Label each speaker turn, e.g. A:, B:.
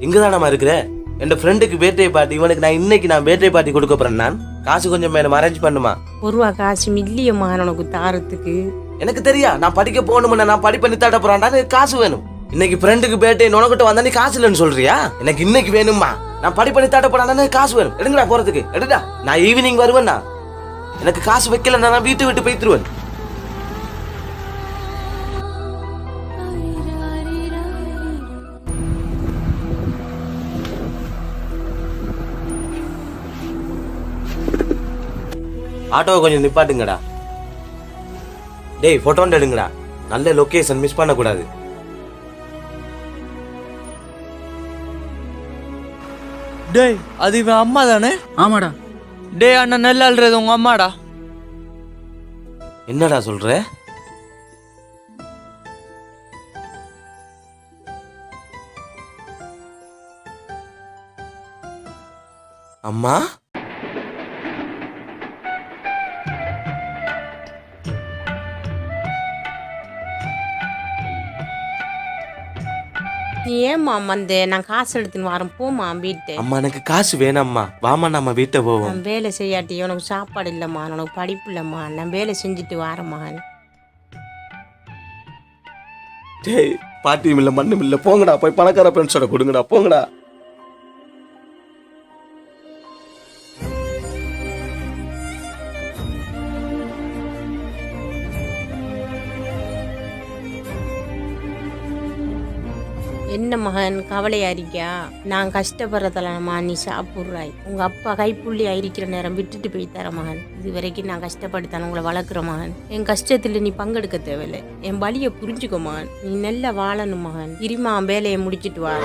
A: இங்கதானம்மா இருக்கிற. என் ஃப்ரெண்டுக்கு birthday party இவனுக்கு நான் இன்னைக்கு நான் பேர்த்டே பார்ட்டி கொடுக்க போறேன். நான் காசு கொஞ்சம் மேடம் அரேஞ்ச் பண்ணுமா?
B: ஒரு ரூபா காசு மில்லியம்மா உனக்கு தாரத்துக்கு.
A: எனக்கு தெரியா நான் படிக்க போகணும்னா நான் படிப்பை நித்தாட்ட போறான்டா எனக்கு காசு வேணும். இன்னைக்கு ஃப்ரெண்டுக்கு பேர்த்டே உனக்கிட்ட வந்தா நீ காசு இல்லைன்னு சொல்றியா? எனக்கு இன்னைக்கு வேணுமா நான் படிப்பை நித்தாட்ட போறான்டா காசு வேணும். எடுங்கடா போறதுக்கு. எடுடா. நான் ஈவினிங் வருவேன்னா எனக்கு காசு வைக்கல நான் வீட்டை விட்டு போய்த்துருவேன் ஆட்டோவை கொஞ்சம் நிப்பாட்டுங்கடா. டேய் போட்டோ எடுங்கடா. நல்ல லொகேஷன் மிஸ் பண்ணக்கூடாது.
C: டேய் அது இவன் அம்மா தானே?
D: ஆமாடா.
C: டேய் அண்ணன் நெல் அல்றது உங்க அம்மாடா.
A: என்னடா சொல்ற? அம்மா?
B: நீ ஏம்மா வந்த நான் காசு எடுத்துன்னு வரேன். போம்மா வீட்டு.
A: அம்மா எனக்கு காசு வேணாம்மா. வாமா நம்ம வீட்டை போவோம்.
B: நான் வேலை செய்யாட்டி உனக்கு சாப்பாடு இல்லைம்மா உனக்கு படிப்பு இல்லைம்மா. நான் வேலை செஞ்சுட்டு வரேம்மா.
A: டேய் பாட்டியும் இல்ல மண்ணும் இல்ல. போங்கடா போய் பணக்கார ஃப்ரெண்ட்ஸோட கொடுங்கடா போங்கடா.
B: என்ன மகன் கவலையா இருக்கியா நான் கஷ்டப்படுறதெல்லாம்மா நீ சாப்பிட்றாய். உங்க அப்பா கைப்புள்ளி இருக்கிற நேரம் விட்டுட்டு போய் தர மகன். இது வரைக்கும் நான் கஷ்டப்படுத்தான உங்களை வளர்க்குற மகன். என் கஷ்டத்துல நீ பங்கெடுக்க தேவையில்லை. என் வழியை புரிஞ்சுக்கோ மகன். நீ நல்லா வாழணும் மகன். இருமா வேலையை முடிச்சிட்டு வா.